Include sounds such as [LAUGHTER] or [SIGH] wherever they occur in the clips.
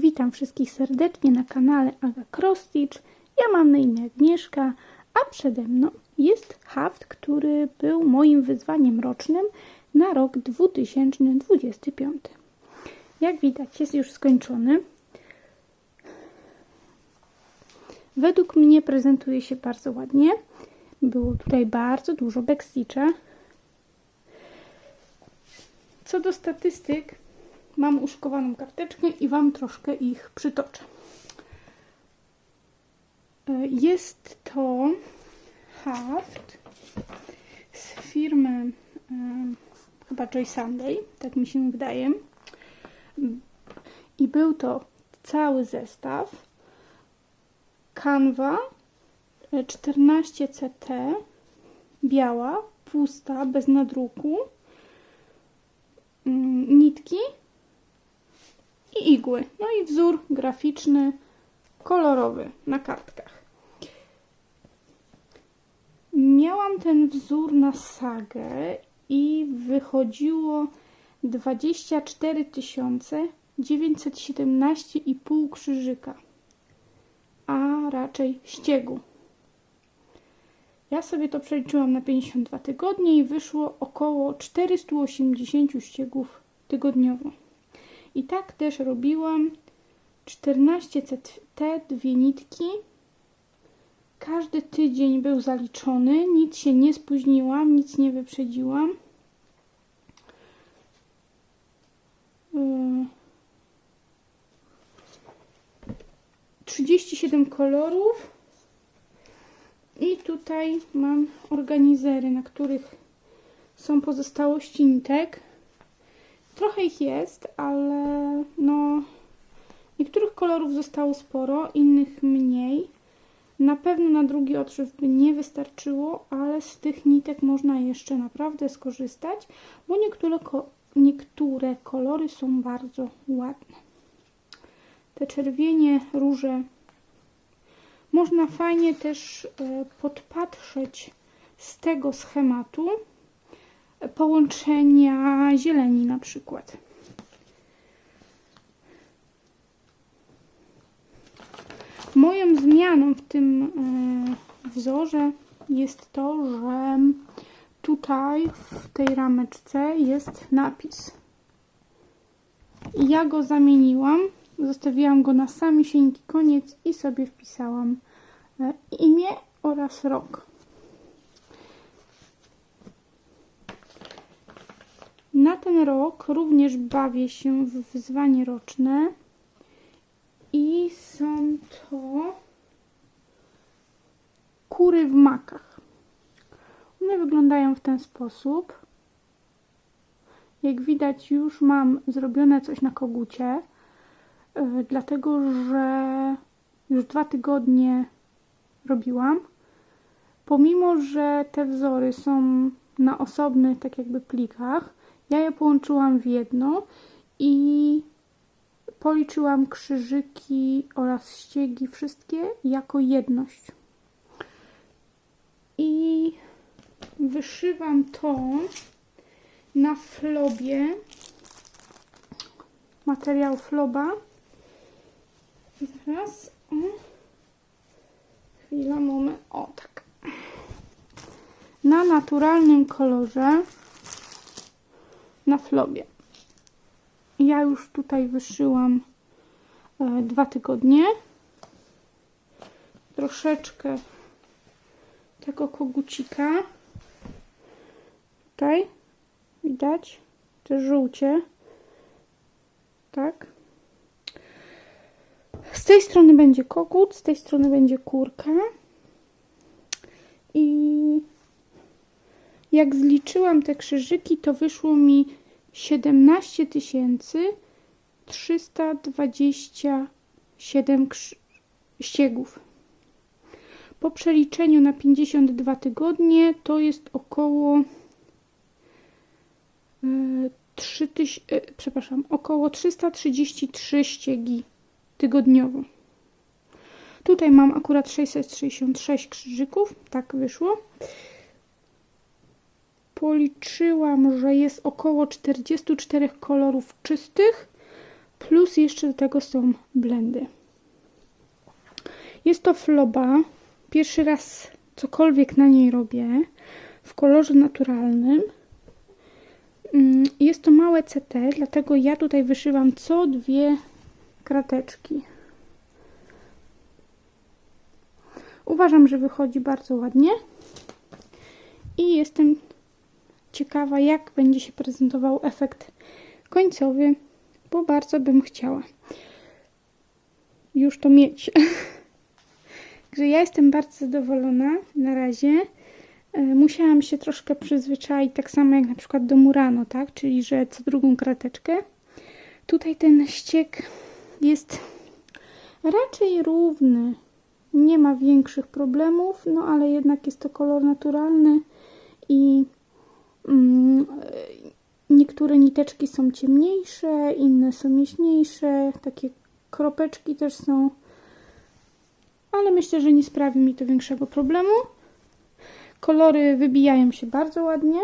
Witam wszystkich serdecznie na kanale Aga Krostitch. Ja mam na imię Agnieszka, a przede mną jest haft, który był moim wyzwaniem rocznym na rok 2025. Jak widać jest już skończony. Według mnie prezentuje się bardzo ładnie. Było tutaj bardzo dużo backstitcha. Co do statystyk, mam uszykowaną karteczkę i Wam troszkę ich przytoczę. E, Jest to haft z firmy e, chyba Joy Sunday, tak mi się wydaje. I był to cały zestaw. Canva 14 CT, biała, pusta, bez nadruku, mm, nitki i igły. No i wzór graficzny, kolorowy na kartkach. Miałam ten wzór na sagę i wychodziło 24 917,5 krzyżyka, a raczej ściegu. Ja sobie to przeliczyłam na 52 tygodnie i wyszło około 480 ściegów tygodniowo. I tak też robiłam 14 CT, dwie nitki. Każdy tydzień był zaliczony, nic się nie spóźniłam, nic nie wyprzedziłam. Yy. 37 kolorów. I tutaj mam organizery, na których są pozostałości nitek. Trochę ich jest, ale no niektórych kolorów zostało sporo, innych mniej. Na pewno na drugi odszyw by nie wystarczyło, ale z tych nitek można jeszcze naprawdę skorzystać, bo niektóre, niektóre kolory są bardzo ładne. Te czerwienie, róże można fajnie też e, podpatrzeć z tego schematu połączenia zieleni na przykład. Moją zmianą w tym e, wzorze jest to, że tutaj w tej rameczce jest napis. Ja go zamieniłam, zostawiłam go na samisieńki koniec i sobie wpisałam e, imię oraz rok. Na ten rok również bawię się w wyzwanie roczne i są to kury w makach. One wyglądają w ten sposób. Jak widać już mam zrobione coś na kogucie, yy, dlatego że już dwa tygodnie robiłam. Pomimo, że te wzory są na osobnych tak jakby plikach, ja je połączyłam w jedno i policzyłam krzyżyki oraz ściegi wszystkie jako jedność. I wyszywam to na flobie materiał floba. Zaraz. O. Chwila, moment. O, tak. Na naturalnym kolorze na flobie. Ja już tutaj wyszyłam e, dwa tygodnie. Troszeczkę tego kogucika. Tutaj widać te żółcie. Tak. Z tej strony będzie kogut, z tej strony będzie kurka. I jak zliczyłam te krzyżyki, to wyszło mi 17 327 ściegów. Po przeliczeniu na 52 tygodnie to jest około 3000, e, przepraszam, około 333 ściegi tygodniowo. Tutaj mam akurat 666 krzyżyków, tak wyszło policzyłam, że jest około 44 kolorów czystych Plus jeszcze do tego są blendy. Jest to floba. Pierwszy raz cokolwiek na niej robię w kolorze naturalnym. Mm, Jest to małe CT, dlatego ja tutaj wyszywam co dwie krateczki. Uważam, że wychodzi bardzo ładnie i jestem ciekawa, jak będzie się prezentował efekt końcowy, bo bardzo bym chciała już to mieć. [LAUGHS] Także ja jestem bardzo zadowolona na razie. E, Musiałam się troszkę przyzwyczaić, tak samo jak na przykład do Murano, tak? Czyli, że co drugą krateczkę. Tutaj ten ściek jest raczej równy. Nie ma większych problemów, no ale jednak jest to kolor naturalny i niektóre niteczki są ciemniejsze, inne są jaśniejsze, takie kropeczki też są, ale myślę, że nie sprawi mi to większego problemu. Kolory wybijają się bardzo ładnie,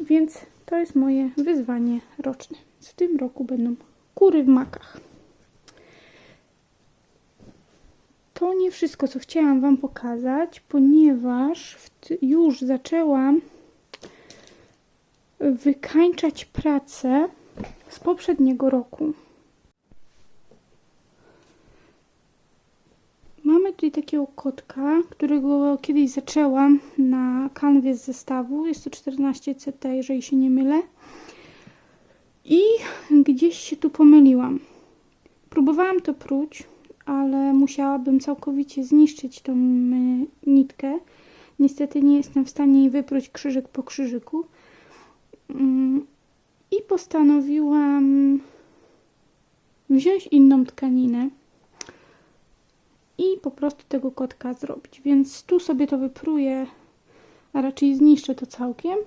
więc to jest moje wyzwanie roczne. W tym roku będą kury w makach. To nie wszystko, co chciałam Wam pokazać, ponieważ już zaczęłam wykańczać pracę z poprzedniego roku. Mamy tutaj takiego kotka, którego kiedyś zaczęłam na kanwie z zestawu. Jest to 14 CT, jeżeli się nie mylę. I gdzieś się tu pomyliłam. Próbowałam to pruć, ale musiałabym całkowicie zniszczyć tą y, nitkę. Niestety nie jestem w stanie jej wypróć krzyżyk po krzyżyku. Mm, I postanowiłam wziąć inną tkaninę i po prostu tego kotka zrobić. Więc tu sobie to wypruję, a raczej zniszczę to całkiem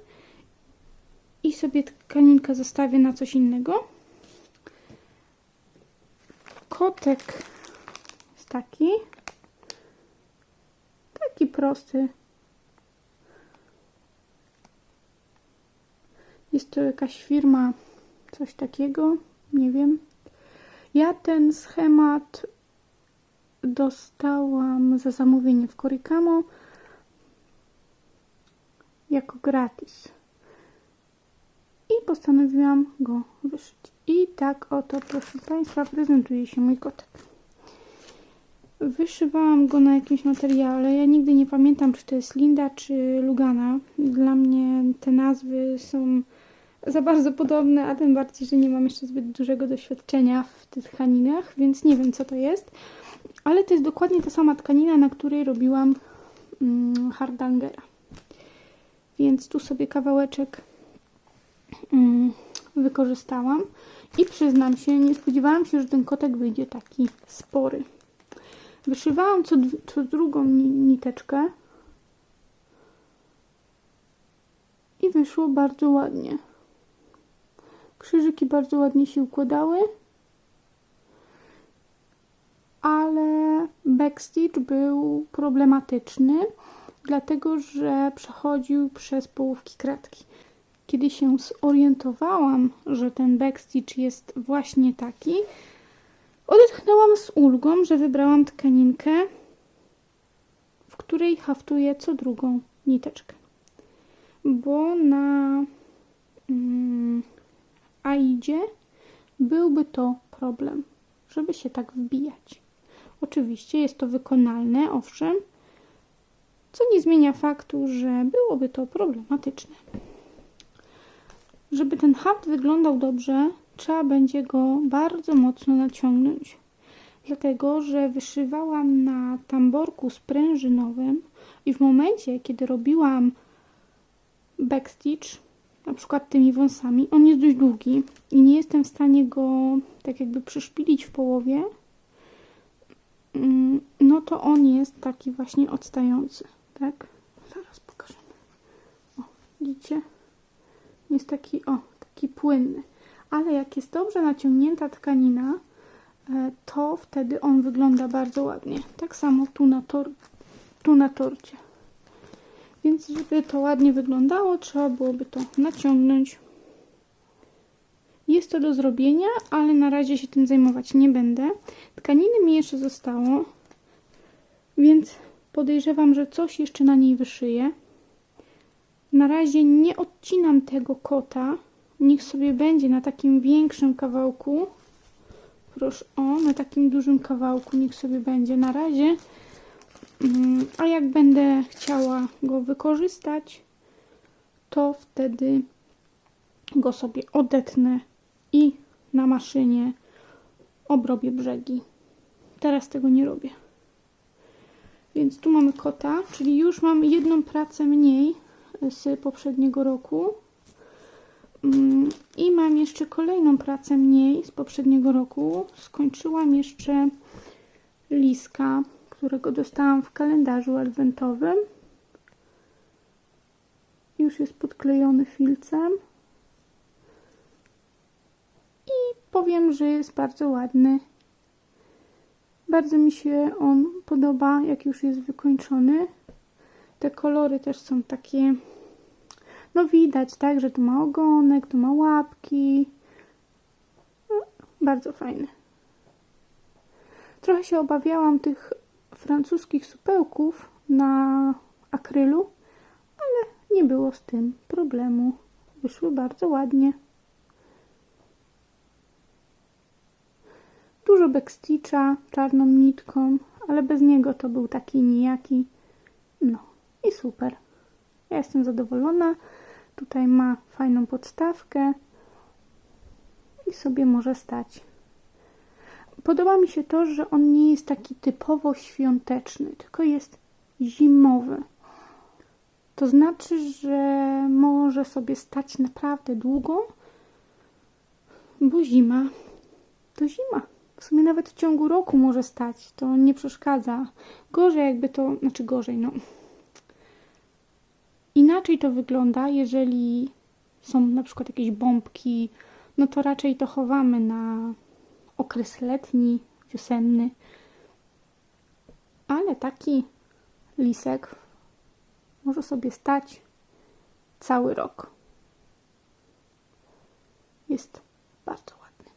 i sobie tkaninkę zostawię na coś innego. Kotek taki. Taki prosty. Jest to jakaś firma, coś takiego, nie wiem. Ja ten schemat dostałam za zamówienie w Korikamo jako gratis. I postanowiłam go wyszyć. I tak oto, proszę Państwa, prezentuje się mój kotek. Wyszywałam go na jakimś materiale. Ja nigdy nie pamiętam, czy to jest Linda, czy Lugana. Dla mnie te nazwy są za bardzo podobne, a tym bardziej, że nie mam jeszcze zbyt dużego doświadczenia w tych tkaninach, więc nie wiem, co to jest. Ale to jest dokładnie ta sama tkanina, na której robiłam mm, hardangera. Więc tu sobie kawałeczek mm, wykorzystałam i przyznam się, nie spodziewałam się, że ten kotek wyjdzie taki spory. Wyszywałam co, co drugą ni- niteczkę i wyszło bardzo ładnie. Krzyżyki bardzo ładnie się układały, ale backstitch był problematyczny, dlatego że przechodził przez połówki kratki. Kiedy się zorientowałam, że ten backstitch jest właśnie taki, odetchnęłam z ulgą, że wybrałam tkaninkę, w której haftuję co drugą niteczkę. Bo na mm, Aidzie byłby to problem, żeby się tak wbijać. Oczywiście jest to wykonalne, owszem, co nie zmienia faktu, że byłoby to problematyczne. Żeby ten haft wyglądał dobrze, trzeba będzie go bardzo mocno naciągnąć. Dlatego, że wyszywałam na tamborku sprężynowym i w momencie, kiedy robiłam backstitch, na przykład tymi wąsami, on jest dość długi i nie jestem w stanie go tak jakby przyszpilić w połowie, mm, no to on jest taki właśnie odstający, tak? Zaraz pokażemy. O, widzicie? Jest taki, o, taki płynny. Ale jak jest dobrze naciągnięta tkanina, e, to wtedy on wygląda bardzo ładnie. Tak samo tu na, tor tu na torcie. Więc żeby to ładnie wyglądało, trzeba byłoby to naciągnąć Jest to do zrobienia, ale na razie się tym zajmować nie będę. Tkaniny mi jeszcze zostało, więc podejrzewam, że coś jeszcze na niej wyszyję. Na razie nie odcinam tego kota. Niech sobie będzie na takim większym kawałku. Proszę, o, na takim dużym kawałku niech sobie będzie na razie. Mm, A jak będę chciała go wykorzystać, to wtedy go sobie odetnę i na maszynie obrobię brzegi. Teraz tego nie robię. Więc tu mamy kota, czyli już mam jedną pracę mniej z poprzedniego roku. Mm, I mam jeszcze kolejną pracę mniej z poprzedniego roku. Skończyłam jeszcze liska, którego dostałam w kalendarzu adwentowym. Już jest podklejony filcem. I powiem, że jest bardzo ładny. Bardzo mi się on podoba, jak już jest wykończony. Te kolory też są takie, no widać, tak, że tu ma ogonek, tu ma łapki. No, bardzo fajny. Trochę się obawiałam tych francuskich supełków na akrylu, ale nie było z tym problemu. Wyszły bardzo ładnie. Dużo backstitcha czarną nitką, ale bez niego to był taki nijaki. No i super. Ja jestem zadowolona. Tutaj ma fajną podstawkę i sobie może stać. Podoba mi się to, że on nie jest taki typowo świąteczny, tylko jest zimowy. To znaczy, że może sobie stać naprawdę długo, bo zima to zima. W sumie nawet w ciągu roku może stać, to nie przeszkadza. Gorzej jakby to, znaczy gorzej, no. Inaczej to wygląda, jeżeli są na przykład jakieś bombki, no to raczej to chowamy na okres letni, wiosenny. Ale taki lisek może sobie stać cały rok. Jest bardzo ładny.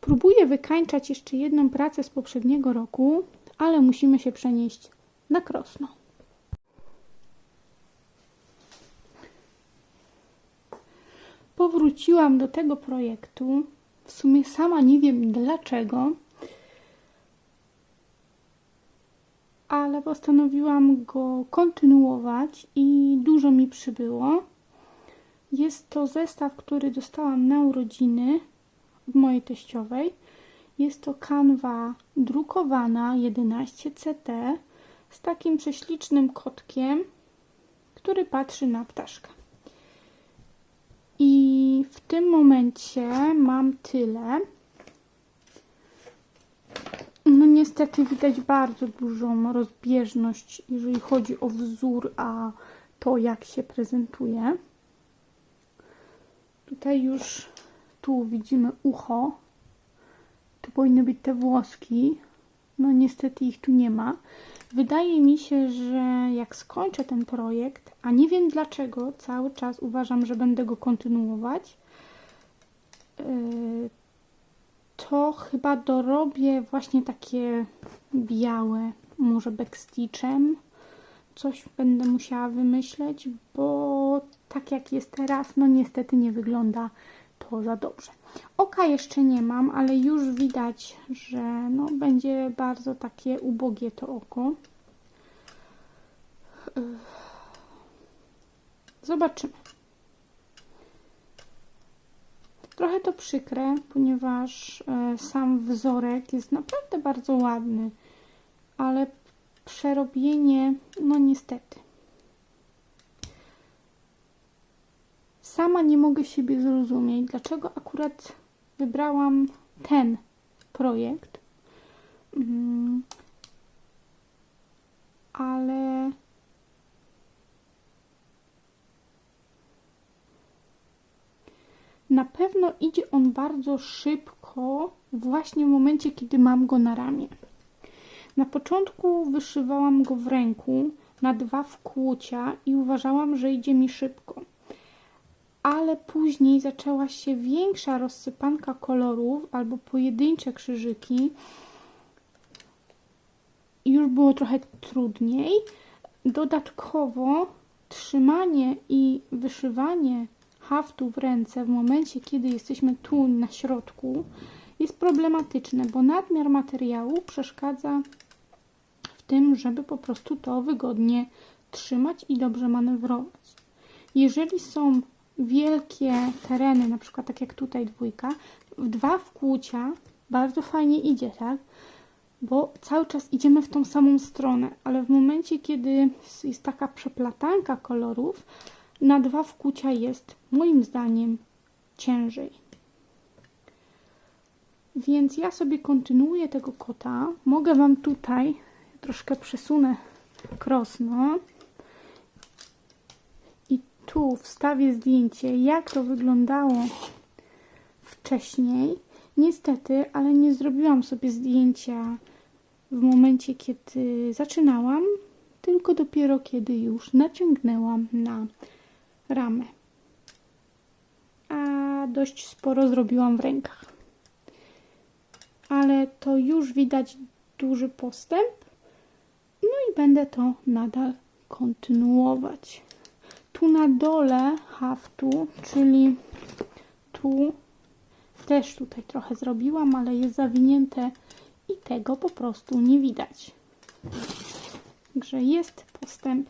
Próbuję wykańczać jeszcze jedną pracę z poprzedniego roku, ale musimy się przenieść na Krosno. Powróciłam do tego projektu. W sumie sama nie wiem dlaczego, ale postanowiłam go kontynuować i dużo mi przybyło. Jest to zestaw, który dostałam na urodziny od mojej teściowej. Jest to kanwa drukowana 11CT z takim prześlicznym kotkiem, który patrzy na ptaszka. Tym momencie mam tyle. No niestety widać bardzo dużą rozbieżność, jeżeli chodzi o wzór, a to jak się prezentuje. Tutaj już tu widzimy ucho. Tu powinny być te włoski. No niestety ich tu nie ma. Wydaje mi się, że jak skończę ten projekt, a nie wiem dlaczego, cały czas uważam, że będę go kontynuować, to chyba dorobię właśnie takie białe, może backstitchem. Coś będę musiała wymyśleć, bo tak jak jest teraz, no niestety nie wygląda to za dobrze. Oka jeszcze nie mam, ale już widać, że no, będzie bardzo takie ubogie to oko. Zobaczymy. Trochę to przykre, ponieważ e, sam wzorek jest naprawdę bardzo ładny, ale przerobienie, no niestety. Sama nie mogę siebie zrozumieć, dlaczego akurat wybrałam ten projekt. Mm, ale na pewno idzie on bardzo szybko, właśnie w momencie, kiedy mam go na ramię. Na początku wyszywałam go w ręku na dwa wkłucia i uważałam, że idzie mi szybko ale później zaczęła się większa rozsypanka kolorów albo pojedyncze krzyżyki. I już było trochę trudniej. Dodatkowo trzymanie i wyszywanie haftu w ręce w momencie, kiedy jesteśmy tu na środku jest problematyczne, bo nadmiar materiału przeszkadza w tym, żeby po prostu to wygodnie trzymać i dobrze manewrować. Jeżeli są wielkie tereny, na przykład tak jak tutaj dwójka, w dwa wkłucia bardzo fajnie idzie, tak? Bo cały czas idziemy w tą samą stronę, ale w momencie, kiedy jest taka przeplatanka kolorów, na dwa wkłucia jest moim zdaniem ciężej. Więc ja sobie kontynuuję tego kota. Mogę Wam tutaj troszkę przesunę krosno i tu wstawię zdjęcie, jak to wyglądało wcześniej. Niestety, ale nie zrobiłam sobie zdjęcia w momencie, kiedy zaczynałam, tylko dopiero kiedy już naciągnęłam na ramę. A dość sporo zrobiłam w rękach. Ale to już widać duży postęp. No i będę to nadal kontynuować. Tu na dole haftu, czyli tu też tutaj trochę zrobiłam, ale jest zawinięte i tego po prostu nie widać. Także jest postęp.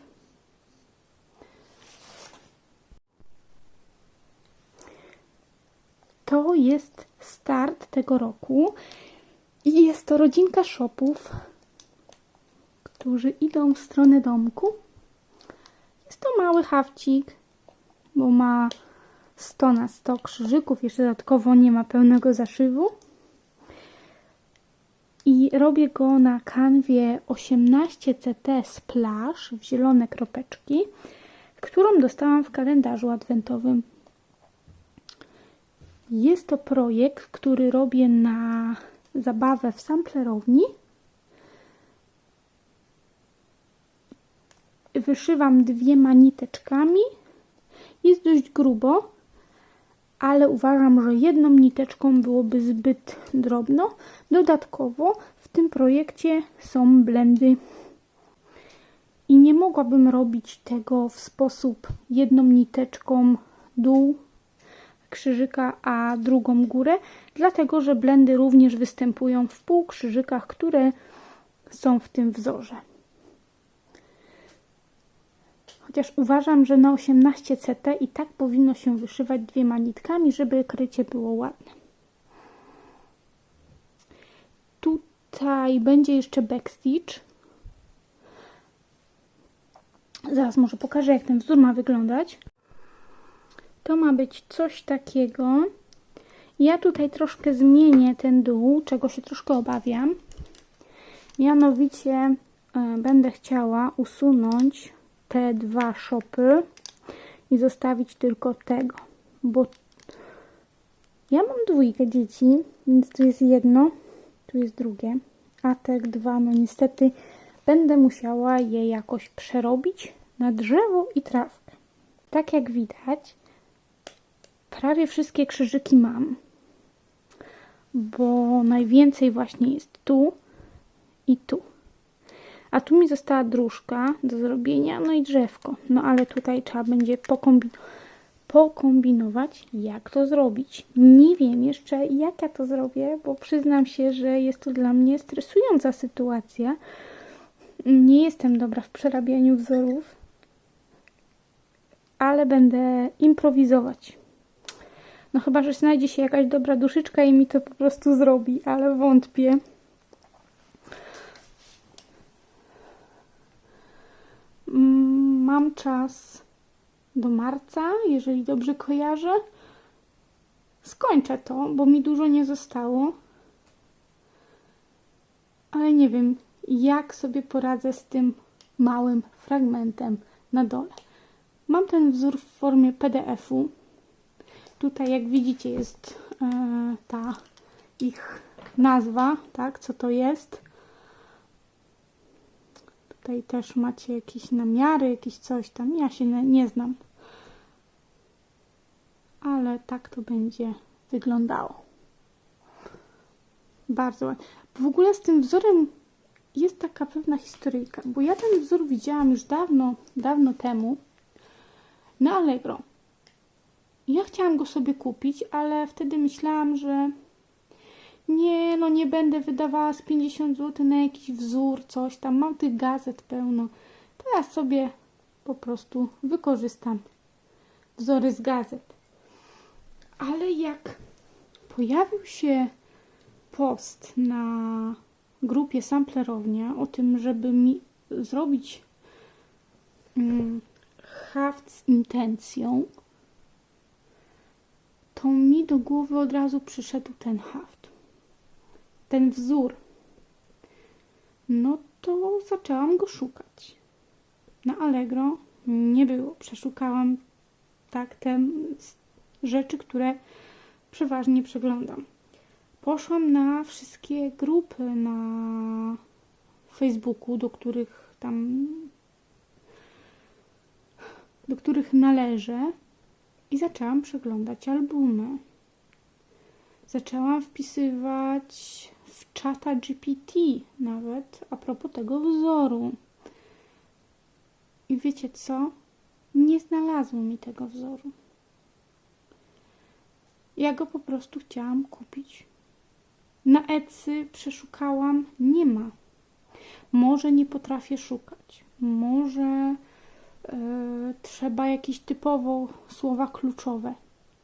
To jest start tego roku i jest to rodzinka shopów, którzy idą w stronę domku. Jest to mały hawcik, bo ma 100 na 100 krzyżyków, jeszcze dodatkowo nie ma pełnego zaszywu. I robię go na kanwie 18 CT Splash w zielone kropeczki, którą dostałam w kalendarzu adwentowym. Jest to projekt, który robię na zabawę w samplerowni. Wyszywam dwiema niteczkami. Jest dość grubo, ale uważam, że jedną niteczką byłoby zbyt drobno. Dodatkowo w tym projekcie są blendy i nie mogłabym robić tego w sposób jedną niteczką dół krzyżyka, a drugą górę, dlatego że blendy również występują w półkrzyżykach, które są w tym wzorze. Chociaż uważam, że na 18 CT i tak powinno się wyszywać dwiema nitkami, żeby krycie było ładne. Tutaj będzie jeszcze backstitch. Zaraz może pokażę, jak ten wzór ma wyglądać. To ma być coś takiego. Ja tutaj troszkę zmienię ten dół, czego się troszkę obawiam. Mianowicie e, będę chciała usunąć te dwa szopy i zostawić tylko tego, bo ja mam dwójkę dzieci, więc tu jest jedno, tu jest drugie, a te dwa, no niestety będę musiała je jakoś przerobić na drzewo i trawkę. Tak jak widać, prawie wszystkie krzyżyki mam, bo najwięcej właśnie jest tu i tu. A tu mi została dróżka do zrobienia, no i drzewko. No ale tutaj trzeba będzie pokombinować pokombinować, jak to zrobić. Nie wiem jeszcze, jak ja to zrobię, bo przyznam się, że jest to dla mnie stresująca sytuacja. Nie jestem dobra w przerabianiu wzorów, ale będę improwizować. No chyba, że znajdzie się jakaś dobra duszyczka i mi to po prostu zrobi, ale wątpię. Mm, mam czas do marca, jeżeli dobrze kojarzę. Skończę to, bo mi dużo nie zostało. Ale nie wiem, jak sobie poradzę z tym małym fragmentem na dole. Mam ten wzór w formie PDF-u. Tutaj, jak widzicie, jest e, ta ich nazwa, tak, co to jest. Tutaj też macie jakieś namiary, jakieś coś tam. Ja się nie znam. ale tak to będzie wyglądało. Bardzo ładnie. W ogóle z tym wzorem jest taka pewna historyjka, bo ja ten wzór widziałam już dawno, dawno temu na Allegro. Ja chciałam go sobie kupić, ale wtedy myślałam, że nie, no nie będę wydawała z 50 zł na jakiś wzór, coś tam. Mam tych gazet pełno. To ja sobie po prostu wykorzystam wzory z gazet. Ale jak pojawił się post na grupie Samplerownia o tym, żeby mi zrobić mm, haft z intencją, to mi do głowy od razu przyszedł ten haft. Ten wzór. No to zaczęłam go szukać. Na Allegro nie było. Przeszukałam tak te rzeczy, które przeważnie przeglądam. Poszłam na wszystkie grupy na Facebooku, do których tam do których należę i zaczęłam przeglądać albumy. Zaczęłam wpisywać w czata GPT nawet a propos tego wzoru. I wiecie co? Nie znalazło mi tego wzoru. Ja go po prostu chciałam kupić. Na Etsy przeszukałam, nie ma. Może nie potrafię szukać. Może trzeba jakieś typowo słowa kluczowe.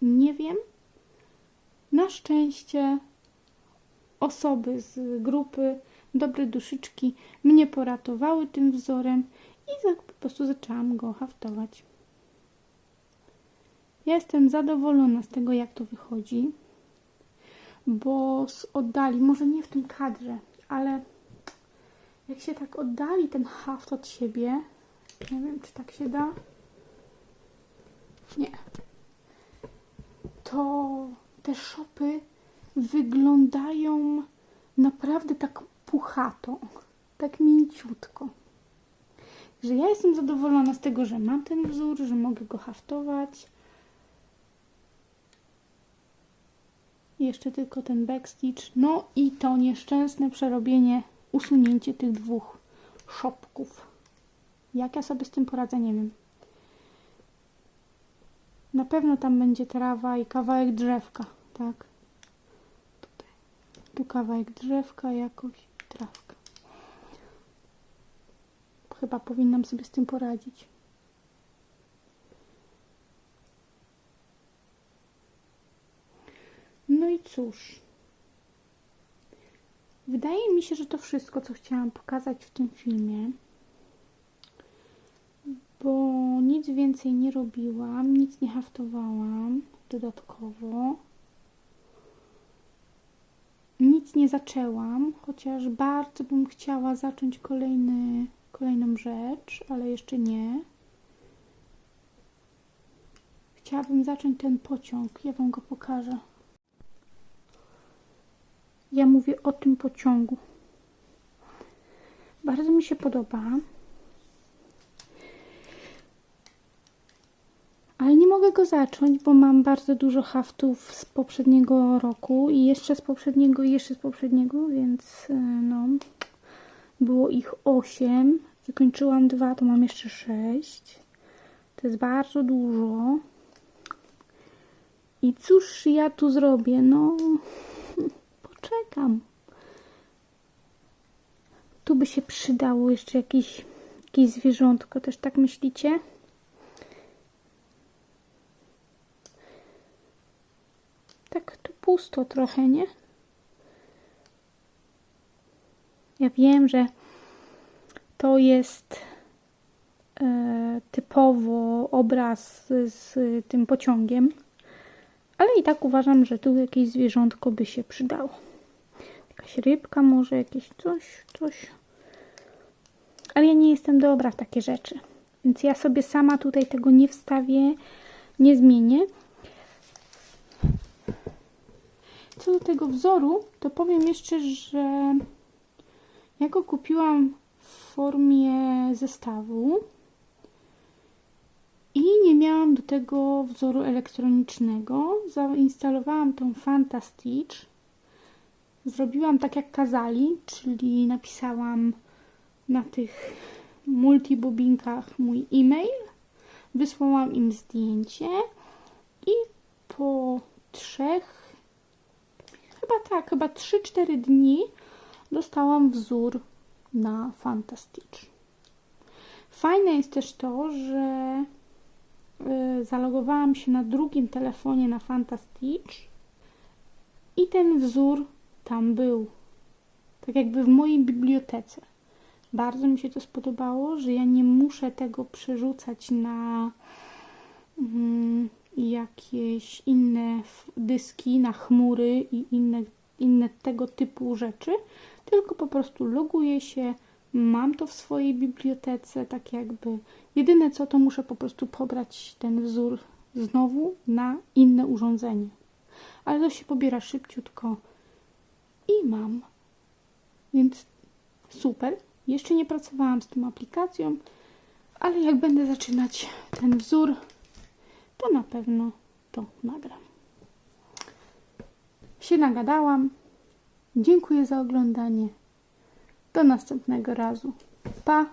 Nie wiem. Na szczęście osoby z grupy Dobre Duszyczki mnie poratowały tym wzorem i po prostu zaczęłam go haftować. Ja jestem zadowolona z tego, jak to wychodzi, bo z oddali, może nie w tym kadrze, ale jak się tak oddali ten haft od siebie, nie wiem, czy tak się da, nie, to te szopy wyglądają naprawdę tak puchato, tak mięciutko. Że ja jestem zadowolona z tego, że mam ten wzór, że mogę go haftować. Jeszcze tylko ten backstitch. No i to nieszczęsne przerobienie, usunięcie tych dwóch szopków. Jak ja sobie z tym poradzę, nie wiem. Na pewno tam będzie trawa i kawałek drzewka, tak? Tutaj. Tu kawałek drzewka jakoś, trawka. Chyba powinnam sobie z tym poradzić. No i cóż. Wydaje mi się, że to wszystko, co chciałam pokazać w tym filmie bo nic więcej nie robiłam, nic nie haftowałam dodatkowo. Nic nie zaczęłam, chociaż bardzo bym chciała zacząć kolejny, kolejną rzecz, ale jeszcze nie. Chciałabym zacząć ten pociąg, ja Wam go pokażę. Ja mówię o tym pociągu. Bardzo mi się podoba. Ale nie mogę go zacząć, bo mam bardzo dużo haftów z poprzedniego roku i jeszcze z poprzedniego i jeszcze z poprzedniego, więc no było ich 8. Zakończyłam dwa, to mam jeszcze 6. To jest bardzo dużo. I cóż ja tu zrobię? No, [LAUGHS] poczekam. Tu by się przydało jeszcze jakieś, jakieś zwierzątko, też tak myślicie? Tak tu pusto trochę, nie? Ja wiem, że to jest e, typowo obraz z, z tym pociągiem, ale i tak uważam, że tu jakieś zwierzątko by się przydało. Jakaś rybka może, jakieś coś, coś. Ale ja nie jestem dobra w takie rzeczy. Więc ja sobie sama tutaj tego nie wstawię, nie zmienię. Co do tego wzoru, to powiem jeszcze, że ja go kupiłam w formie zestawu i nie miałam do tego wzoru elektronicznego. Zainstalowałam tą Fantastitch. Zrobiłam tak jak kazali, czyli napisałam na tych multibobinkach mój e-mail, wysłałam im zdjęcie i po trzech, chyba tak, chyba 3-4 dni dostałam wzór na Fantastitch. Fajne jest też to, że y, zalogowałam się na drugim telefonie na Fantastitch i ten wzór tam był. Tak jakby w mojej bibliotece. Bardzo mi się to spodobało, że ja nie muszę tego przerzucać na mm, jakieś inne dyski, na chmury i inne, inne tego typu rzeczy, tylko po prostu loguję się, mam to w swojej bibliotece, tak jakby. Jedyne co, to muszę po prostu pobrać ten wzór znowu na inne urządzenie. Ale to się pobiera szybciutko i mam. Więc super. Jeszcze nie pracowałam z tą aplikacją, ale jak będę zaczynać ten wzór, to na pewno to nagram. Się nagadałam. Dziękuję za oglądanie. Do następnego razu. Pa!